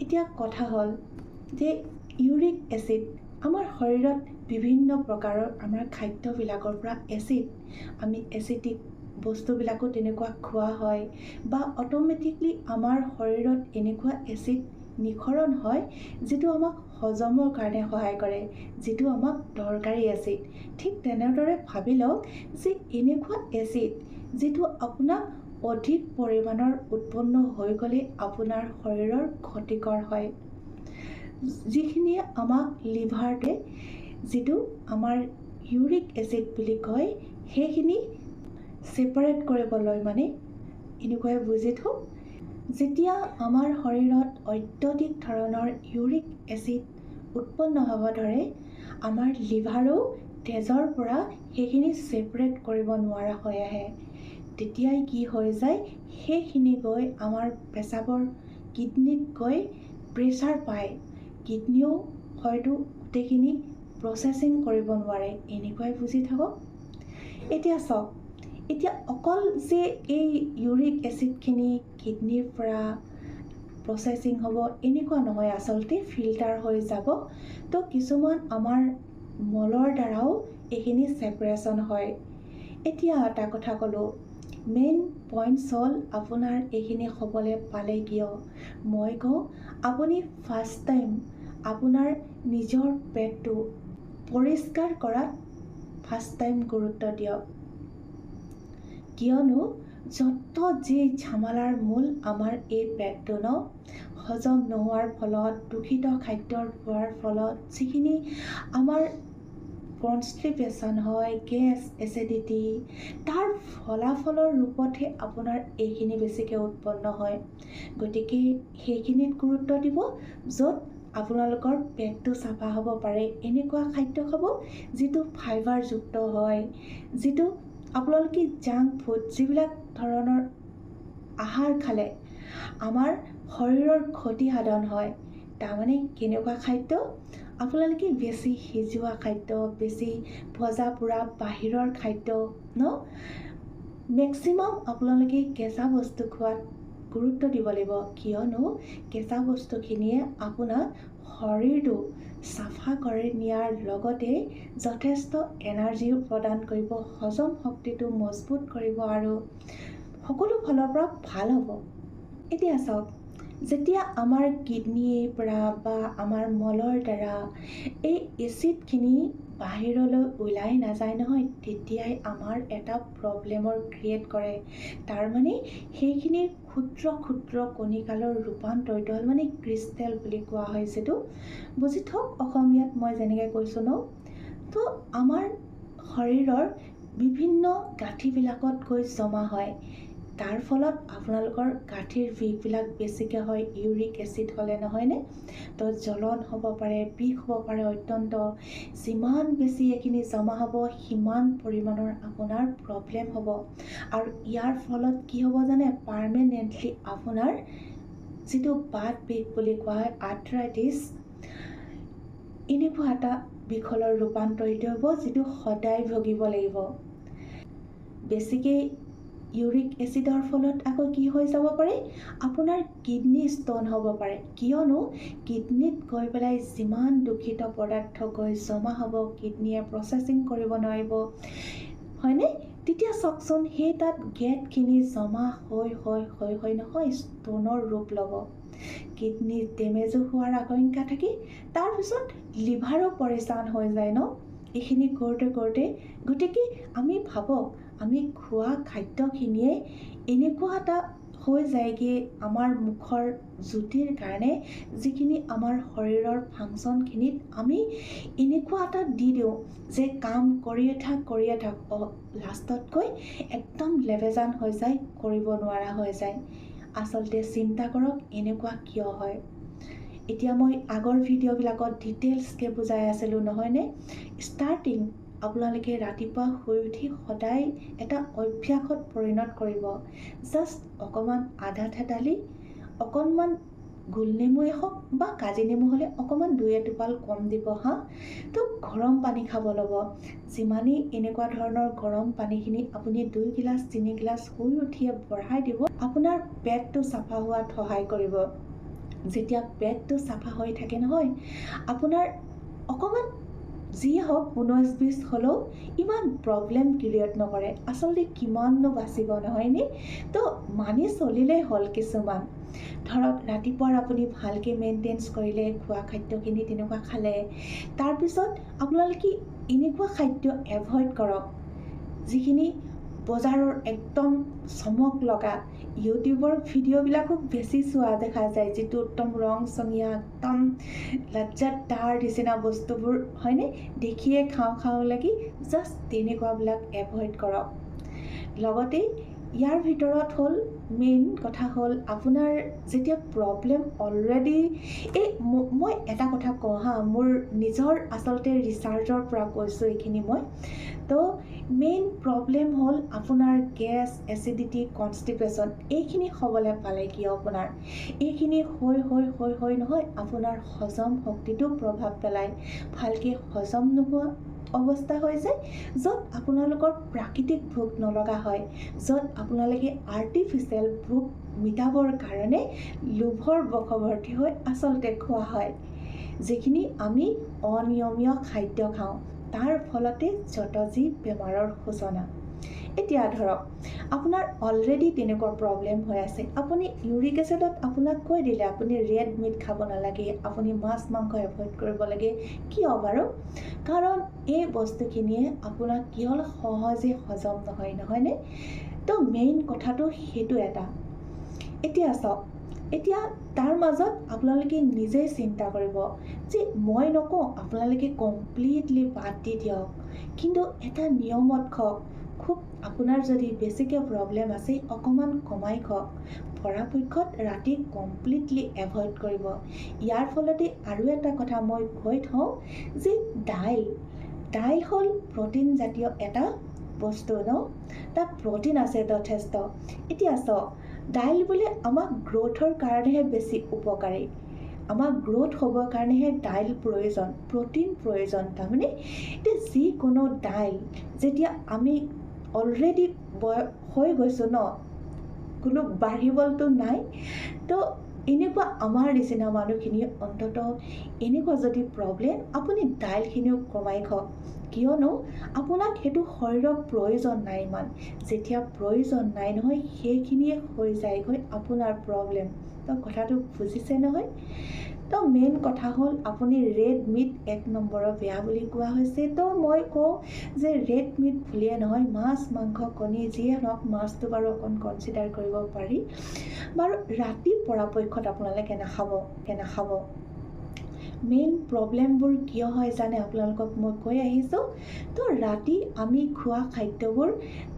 এতিয়া কথা হ'ল যে ইউৰিক এচিড আমাৰ শৰীৰত বিভিন্ন প্ৰকাৰৰ আমাৰ খাদ্যবিলাকৰ পৰা এচিড আমি এচিডিক বস্তুবিলাকো তেনেকুৱা খোৱা হয় বা অট'মেটিকলি আমাৰ শৰীৰত এনেকুৱা এচিড নিঃসৰণ হয় যিটো আমাক হজমৰ কাৰণে সহায় কৰে যিটো আমাক দৰকাৰী এচিড ঠিক তেনেদৰে ভাবি লওক যে এনেকুৱা এচিড যিটো আপোনাক অধিক পৰিমাণৰ উৎপন্ন হৈ গ'লে আপোনাৰ শৰীৰৰ ক্ষতিকৰ হয়। যিখিনিয়ে আমাক লিভাৰটোৱে যিটো আমাৰ ইউৰিক এচিড বুলি কয় সেইখিনি ছেপাৰেট কৰিবলৈ মানে এনেকুৱাই বুজি থওঁ। যেতিয়া আমাৰ শৰীৰত অত্যধিক ধৰণৰ ইউৰিক এচিড উৎপন্ন হ'ব ধৰে আমাৰ লিভাৰেও তেজৰ পৰা সেইখিনি ছেপাৰেট কৰিব নোৱাৰা হৈ আহে। তেতিয়াই কি হৈ যায়? সেইখিনি গৈ আমাৰ পেচাবৰ কিডনীত গৈ প্ৰেছাৰ পায়। কিডনীয়েও হয়তো গোটেইখিনি প্ৰচেছিং কৰিব নোৱাৰে। এনেকুৱাই বুজি থাকক? এতিয়া চাওক এতিয়া অকল যে এই ইউৰিক এচিডখিনি কিডনীৰ পৰা প্ৰচেছিং হ'ব এনেকুৱা নহয়। আচলতে ফিল্টাৰ হৈ যাব। তো কিছুমান আমাৰ মলৰ দ্বাৰাও এইখিনি ছেপাৰেশ্যন হয়। এতিয়া এটা কথা ক'লোঁ মেইন পইণ্টছ হ'ল আপোনাৰ এইখিনি হ'বলৈ পালে কিয়? মই কওঁ আপুনি ফাৰ্ষ্ট টাইম আপোনাৰ নিজৰ পেটটো পৰিষ্কাৰ কৰাত ফাৰ্ষ্ট টাইম গুৰুত্ব দিয়ক। কিয়নো যত যি ঝামালাৰ মূল আমাৰ এই পেটটো ন হজম নোহোৱাৰ ফলত দূষিত খাদ্যৰ হোৱাৰ ফলত যিখিনি আমাৰ কনষ্টিপেশ্যন হয় গেছ এচিডিটি তাৰ ফলাফলৰ ৰূপতহে আপোনাৰ এইখিনি বেছিকৈ উৎপন্ন হয়। গতিকে সেইখিনিত গুৰুত্ব দিব য'ত আপোনালোকৰ পেটটো চাফা হ'ব পাৰে। এনেকুৱা খাদ্য খাব যিটো ফাইবাৰযুক্ত হয় যিটো আপোনালোকে জাংক ফুড যিবিলাক ধৰণৰ আহাৰ খালে আমাৰ শৰীৰৰ ক্ষতি সাধন হয়। তাৰমানে কেনেকুৱা খাদ্য? আপোনালোকে বেছি সিজোৱা খাদ্য বেছি ভজা পোৰা বাহিৰৰ খাদ্য ন? মেক্সিমাম আপোনালোকে কেঁচা বস্তু খোৱাত গুৰুত্ব দিব লাগিব। কিয়নো কেঁচা বস্তুখিনিয়ে আপোনাক শৰীৰটো চাফা কৰি নিয়াৰ লগতে যথেষ্ট এনাৰ্জিও প্ৰদান কৰিব হজম শক্তিটো মজবুত কৰিব আৰু সকলো ফালৰ পৰা ভাল হ'ব। এতিয়া চাওক যেতিয়া আমাৰ কিডনীৰ পৰা বা আমাৰ মলৰ দ্বাৰা এই এচিডখিনি বাহিৰলৈ ওলাই নাযায় নহয় তেতিয়াই আমাৰ এটা প্ৰব্লেমৰ ক্ৰিয়েট কৰে। তাৰমানে সেইখিনিৰ ক্ষুদ্ৰ ক্ষুদ্ৰ কণিকালৰ ৰূপান্তৰিত হ'ল মানে ক্ৰিষ্টেল বুলি কোৱা হয় যিটো। বুজি থওক অসমীয়াত মই যেনেকৈ কৈছোঁ ন। তো আমাৰ শৰীৰৰ বিভিন্ন গাঁঠিবিলাকত গৈ জমা হয়। তাৰ ফলত আপোনালোকৰ গাঁঠিৰ বিষবিলাক বেছিকৈ হয় ইউৰিক এচিড হ'লে নহয়নে? তো জ্বলন হ'ব পাৰে বিষ হ'ব পাৰে অত্যন্ত। যিমান বেছি এইখিনি জমা হ'ব সিমান পৰিমাণৰ আপোনাৰ প্ৰব্লেম হ'ব। আৰু ইয়াৰ ফলত কি হ'ব জানে? পাৰ্মানেণ্টলি আপোনাৰ যিটো বাত বিষ বুলি কোৱা হয় আৰ্থ্ৰাইটিছ এনেকুৱা এটা বিষলৰ ৰূপান্তৰিত হ'ব যিটো সদায় ভুগিব লাগিব। বেছিকৈ ইউৰিক এচিডৰ ফলত আকৌ কি হৈ যাব পাৰে? আপোনাৰ কিডনী ষ্ট'ন হ'ব পাৰে। কিয়নো কিডনীত গৈ পেলাই যিমান দূষিত পদাৰ্থ গৈ জমা হ'ব কিডনীয়ে প্ৰচেছিং কৰিব নোৱাৰিব। হয়নে? তেতিয়া চাওকচোন সেই তাত গেটখিনি জমা হৈ হৈ হৈ হৈ নহয় ষ্ট'নৰ ৰূপ ল'ব। কিডনী ডেমেজো হোৱাৰ আশংকা থাকে। তাৰপিছত লিভাৰো পৰিচান হৈ যায় ন? এইখিনি কৰোঁতে কৰোঁতে গতিকে আমি ভাবক আমি খোৱা খাদ্যখিনিয়ে এনেকুৱা এটা হৈ যায়গৈ আমাৰ মুখৰ জুতিৰ কাৰণে যিখিনি আমাৰ শৰীৰৰ ফাংচনখিনিত আমি এনেকুৱা এটা দি দিওঁ যে কাম কৰিয়ে থাক কৰিয়ে থাক লাষ্টতকৈ একদম লেবেজান হৈ যায় কৰিব নোৱাৰা হৈ যায়। আচলতে চিন্তা কৰক এনেকুৱা কিয় হয়। এতিয়া মই আগৰ ভিডিঅ'বিলাকত ডিটেইলছকৈ বুজাই আছিলোঁ নহয়নে? ষ্টাৰ্টিং আপোনালোকে ৰাতিপুৱা শুই উঠি সদায় এটা অভ্যাসত পৰিণত কৰিব। জাষ্ট অকণমান আধা থেতালি অকণমান গোল নেমুৱে হওক বা কাজি নেমু হ'লে অকণমান দুই এটোপাল কম দিব হা? তো গৰম পানী খাব ল'ব। যিমানেই এনেকুৱা ধৰণৰ গৰম পানীখিনি আপুনি দুই গিলাচ তিনি গিলাচ শুই উঠিয়ে বঢ়াই দিব আপোনাৰ পেটটো চাফা হোৱাত সহায় কৰিব। যেতিয়া পেটটো চাফা হৈ থাকে নহয় আপোনাৰ অকণমান যিয়ে হওক ঊনৈছ বিছ হ'লেও ইমান প্ৰব্লেম ক্ৰিয়েট নকৰে। আচলতে কিমাননো বাচিব নহয়নে? তো মানি চলিলেই হ'ল কিছুমান। ধৰক ৰাতিপুৱাৰ আপুনি ভালকৈ মেইনটেইনছ কৰিলে খোৱা খাদ্যখিনি তেনেকুৱা খালে তাৰপিছত আপোনালোকে এনেকুৱা খাদ্য এভইড কৰক। যিখিনি বজাৰৰ একদম চমক লগা ইউটিউবৰ ভিডিঅ'বিলাকো বেছি চোৱা দেখা যায় যিটো একদম ৰং চঙীয়া একদম লজ্জাতদাৰ নিচিনা বস্তুবোৰ হয়নে? দেখিয়ে খাওঁ খাওঁ লাগি জাষ্ট তেনেকুৱাবিলাক এভইড কৰক। লগতে ইয়াৰ ভিতৰত হ'ল মেইন কথা হ'ল আপোনাৰ যেতিয়া প্ৰব্লেম অলৰেডি এই মই এটা কথা কওঁ হা মোৰ নিজৰ আচলতে ৰিচাৰ্জৰ পৰা কৈছোঁ এইখিনি মই। তো মেইন প্ৰব্লেম হ'ল আপোনাৰ গেছ এচিডিটি কনষ্টিপেশ্যন এইখিনি হ'বলৈ পালে কিয় আপোনাৰ? এইখিনি হৈ হৈ হৈ হৈ নহয় আপোনাৰ হজম শক্তিটো প্ৰভাৱ পেলায়। ভালকৈ হজম নোহোৱা অৱস্থা হৈ যায় য'ত আপোনালোকৰ প্ৰাকৃতিক ভোক নলগা হয় য'ত আপোনালোকে আৰ্টিফিচিয়েল ভোক মিটাবৰ কাৰণে লোভৰ বশৱৰ্তী হৈ আচলতে খোৱা হয়। যিখিনি আমি অনিয়মীয় খাদ্য খাওঁ তাৰ ফলতে যত যি বেমাৰৰ সূচনা। এতিয়া ধৰক আপোনাৰ অলৰেডি তেনেকুৱা প্ৰব্লেম হৈ আছে। আপুনি ইউৰিক এচিডত আপোনাক কৈ দিলে আপুনি ৰেড মিট খাব নালাগে আপুনি মাছ মাংস এভইড কৰিব লাগে। কিয় বাৰু? কাৰণ এই বস্তুখিনিয়ে আপোনাক কিয় সহজে হজম নহয় নহয়নে? তো মেইন কথাটো সেইটো এটা। এতিয়া চাওক এতিয়া তাৰ মাজত আপোনালোকে নিজেই চিন্তা কৰিব যে মই নকওঁ আপোনালোকে কমপ্লিটলি বাদ দি দিয়ক। কিন্তু এটা নিয়মত খাওক খুব আপোনাৰ যদি বেছিকৈ প্ৰব্লেম আছে অকণমান কমাই খাওক পৰাপক্ষত ৰাতি কমপ্লিটলি এভইড কৰিব। ইয়াৰ ফলতে আৰু এটা কথা মই কৈ থওঁ যে দাইল দাইল হ'ল প্ৰটিন জাতীয় এটা বস্তু ন? তাত প্ৰটিন আছে যথেষ্ট। এতিয়া চাওক দাইল বোলে আমাক গ্ৰ'থৰ কাৰণেহে বেছি উপকাৰী। আমাক গ্ৰ'থ হ'বৰ কাৰণেহে দাইল প্ৰয়োজন প্ৰটিন প্ৰয়োজন। তাৰমানে এতিয়া যিকোনো দাইল যেতিয়া আমি অলৰেডি বয়স হৈ গৈছোঁ ন কোনো বাঢ়িবলতো নাই তো এনেকুৱা আমাৰ নিচিনা মানুহখিনি অন্ততঃ এনেকুৱা যদি প্ৰব্লেম আপুনি দাইলখিনিও কমাই খাওক। কিয়নো আপোনাক সেইটো শৰীৰৰ প্ৰয়োজন নাই ইমান। যেতিয়া প্ৰয়োজন নাই নহয় সেইখিনিয়ে হৈ যায়গৈ আপোনাৰ প্ৰব্লেম তো কথাটো বুজিছে নহয়। তো মেইন কথা হ'ল আপুনি ৰেড মিট এক নম্বৰৰ বেয়া বুলি কোৱা হৈছে। তো মই কওঁ যে ৰেড মিট বুলিয়ে নহয় মাছ মাংস কণী যিয়ে নহওক মাছটো বাৰু অকণ কনচিডাৰ কৰিব পাৰি। বাৰু ৰাতি পৰাপক্ষত আপোনালোকে নাখাব নাখাব মেইন প্ৰব্লেমবোৰ কিয় হয় জানে আপোনালোকক মই কৈ আহিছোঁ। তো ৰাতি আমি খোৱা খাদ্যবোৰ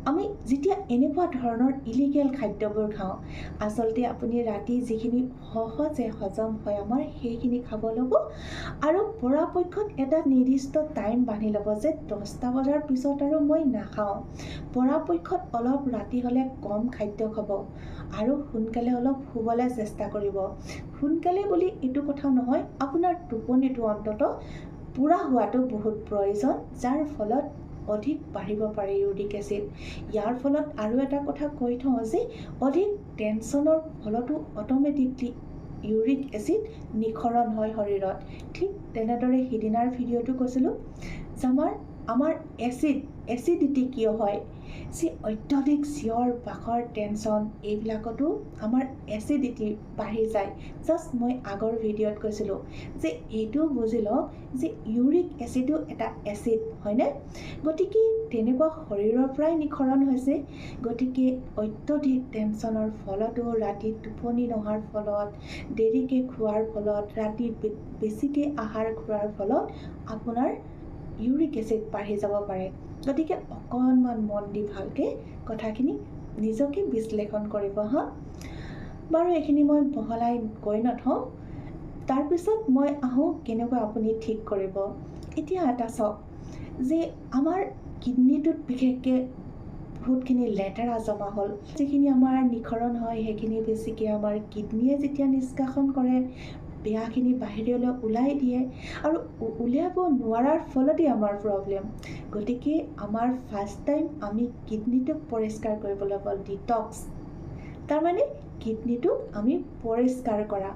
আমি যেতিয়া এনেকুৱা ধৰণৰ ইলিগেল খাদ্যবোৰ খাওঁ আচলতে আপুনি ৰাতি যিখিনি সহজে হজম হয় আমাৰ সেইখিনি খাব ল'ব। আৰু পৰাপক্ষত এটা নিৰ্দিষ্ট টাইম বান্ধি ল'ব যে দহটা বজাৰ পিছত আৰু মই নাখাওঁ। পৰাপক্ষত অলপ ৰাতি হ'লে কম খাদ্য খাব আৰু সোনকালে অলপ শুবলৈ চেষ্টা কৰিব। সোনকালে বুলি এইটো কথা নহয় আপোনাৰ টোপনিটো অন্ততঃ পূৰা হোৱাটো বহুত প্ৰয়োজন যাৰ ফলত অধিক বাঢ়িব পাৰে ইউৰিক এচিড। ইয়াৰ ফলত আৰু এটা কথা কৈ থওঁ যে অধিক টেনশ্যনৰ ফলতো অট'মেটিকলি ইউৰিক এচিড নিখৰণ হয় শৰীৰত। ঠিক তেনেদৰে সিদিনাৰ ভিডিঅ'টো কৈছিলোঁ যে আমাৰ আমাৰ এচিড এচিডিটি কিয় হয়? যি অত্যধিক চিঞৰ বাখৰ টেনশ্যন এইবিলাকতো আমাৰ এচিডিটি বাঢ়ি যায়। জাষ্ট মই আগৰ ভিডিঅ'ত কৈছিলোঁ যে এইটো বুজি লওক যে ইউৰিক এচিডো এটা এচিড হয়নে? গতিকে তেনেকুৱা শৰীৰৰ পৰাই নিখৰণ হৈছে। গতিকে অত্যধিক টেনশ্যনৰ ফলতো ৰাতি টোপনি নোহোৱাৰ ফলত দেৰিকৈ খোৱাৰ ফলত ৰাতি বেছিকৈ আহাৰ খোৱাৰ ফলত আপোনাৰ ইউৰিক এচিড বাঢ়ি যাব পাৰে। গতিকে অকণমান মন দি ভালকৈ কথাখিনি নিজকে বিশ্লেষণ কৰিব হা? বাৰু এইখিনি মই বহলাই কৈ নথওঁ। তাৰপিছত মই আহোঁ কেনেকৈ আপুনি ঠিক কৰিব। এতিয়া এটা চাওক যে আমাৰ কিডনীটোত বিশেষকৈ বহুতখিনি লেতেৰা জমা হ'ল। যিখিনি আমাৰ নিখৰণ হয় সেইখিনি বেছিকৈ আমাৰ কিডনীয়ে যেতিয়া নিষ্কাশন কৰে বেয়াখিনি বাহিৰলৈ ওলাই দিয়ে আৰু উলিয়াব নোৱাৰাৰ ফলতেই আমাৰ প্ৰব্লেম গতিকে আমাৰ ফাৰ্ষ্ট টাইম আমি কিডনীটোক পৰিষ্কাৰ কৰিবলৈ হ'ল ডিটক্স তাৰমানে কিডনীটোক আমি পৰিষ্কাৰ কৰা।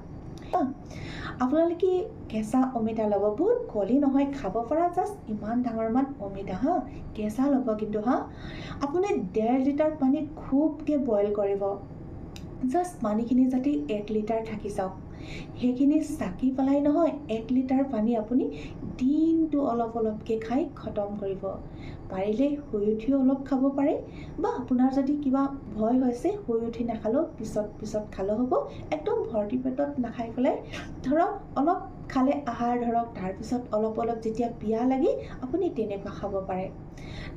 আপোনালোকে কেঁচা অমিতা ল'ব বহুত কলি নহয় খাব পৰা জাষ্ট ইমান ডাঙৰমান অমিতা হা কেঁচা ল'ব কিন্তু হা। আপুনি ডেৰ লিটাৰ পানীত খুবকৈ বইল কৰিব। জাষ্ট পানীখিনি যাতে এক লিটাৰ থাকি যাওক। সেইখিনি চাকি পেলাই নহয় এক লিটাৰ পানী আপুনি দিনটো অলপ অলপকৈ খাই খতম কৰিব। পাৰিলে শুই উঠিও অলপ খাব পাৰে বা আপোনাৰ যদি কিবা ভয় হৈছে শুই উঠি নাখালেও পিছত পিছত খালেও হ'ব। একদম ভৰ্তি পেটত নাখাই পেলাই ধৰক অলপ খালে আহাৰ ধৰক তাৰপিছত অলপ অলপ যেতিয়া পিয়াহ লাগে আপুনি তেনেকুৱা খাব পাৰে।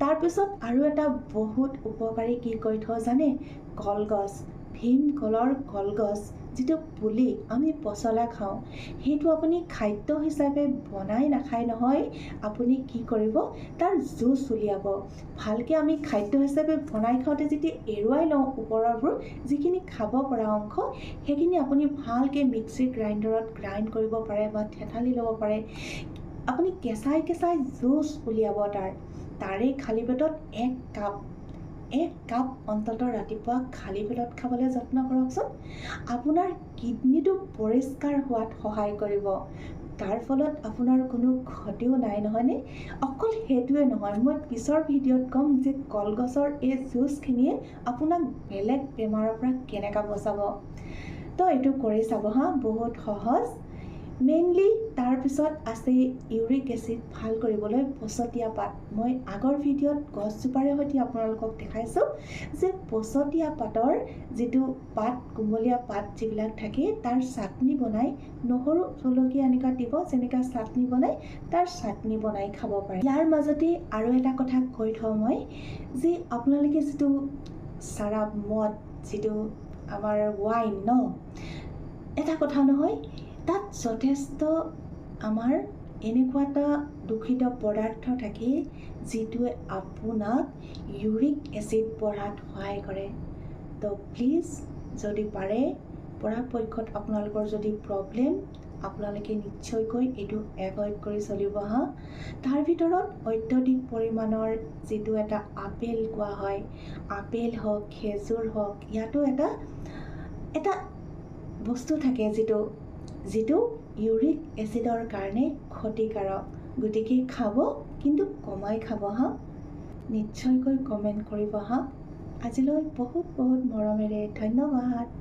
তাৰপিছত আৰু এটা বহুত উপকাৰী কি কৰি থওঁ জানে? কলগছ ভীমকলৰ কলগছ। যিটো পুলি আমি পচলা খাওঁ সেইটো আপুনি খাদ্য হিচাপে বনাই নাখায় নহয় আপুনি কি কৰিব তাৰ জুচ উলিয়াব। ভালকৈ আমি খাদ্য হিচাপে বনাই খাওঁতে যেতিয়া এৰুৱাই লওঁ ওপৰৰবোৰ যিখিনি খাব পৰা অংশ সেইখিনি আপুনি ভালকৈ মিক্সি গ্ৰাইণ্ডাৰত গ্ৰাইণ্ড কৰিব পাৰে বা থেতালি ল'ব পাৰে। আপুনি কেঁচাই কেঁচাই জুচ উলিয়াব তাৰ। তাৰে খালী পেটত এক কাপ এক কাপ অন্ততঃ ৰাতিপুৱা খালী পেটত খাবলৈ যত্ন কৰকচোন। আপোনাৰ কিডনীটো পৰিষ্কাৰ হোৱাত সহায় কৰিব। তাৰ ফলত আপোনাৰ কোনো ক্ষতিও নাই নহয়নে? অকল সেইটোৱে নহয় মই পিছৰ ভিডিঅ'ত ক'ম যে কলগছৰ এই জুচখিনিয়ে আপোনাক বেলেগ বেমাৰৰ পৰা কেনেকৈ বচাব। তো এইটো কৰি চাব হা বহুত সহজ। মেইনলি তাৰপিছত আছে ইউৰিক এচিড ভাল কৰিবলৈ পচতীয়া পাত। মই আগৰ ভিডিঅ'ত গছজোপাৰে সৈতে আপোনালোকক দেখাইছোঁ যে পচতীয়া পাতৰ যিটো পাত কোমলীয়া পাত যিবিলাক থাকে তাৰ চাটনি বনাই নহৰু জলকীয়া এনেকুৱা দিব যেনেকুৱা চাটনি বনাই তাৰ চাটনি বনাই খাব পাৰে। ইয়াৰ মাজতে আৰু এটা কথা কৈ থওঁ মই যে আপোনালোকে যিটো চাৰাপ মদ যিটো আমাৰ ৱাইন ন এটা কথা নহয় তাত যথেষ্ট আমাৰ এনেকুৱা এটা দূষিত পদাৰ্থ থাকে যিটোৱে আপোনাক ইউৰিক এচিড বঢ়াত সহায় কৰে। তো প্লিজ যদি পাৰে পৰাপক্ষত আপোনালোকৰ যদি প্ৰব্লেম আপোনালোকে নিশ্চয়কৈ এইটো এভইড কৰি চলিব হা। তাৰ ভিতৰত অত্যধিক পৰিমাণৰ যিটো এটা আপেল কোৱা হয় আপেল হওক খেজুৰ হওক ইয়াতো এটা এটা বস্তু থাকে যিটো যিটো ইউৰিক এচিডৰ কাৰণে ক্ষতিকাৰক। গতিকে খাব কিন্তু কমাই খাব হা? নিশ্চয়কৈ কমেণ্ট কৰিব হা? আজিলৈ বহুত বহুত মৰমেৰে ধন্যবাদ।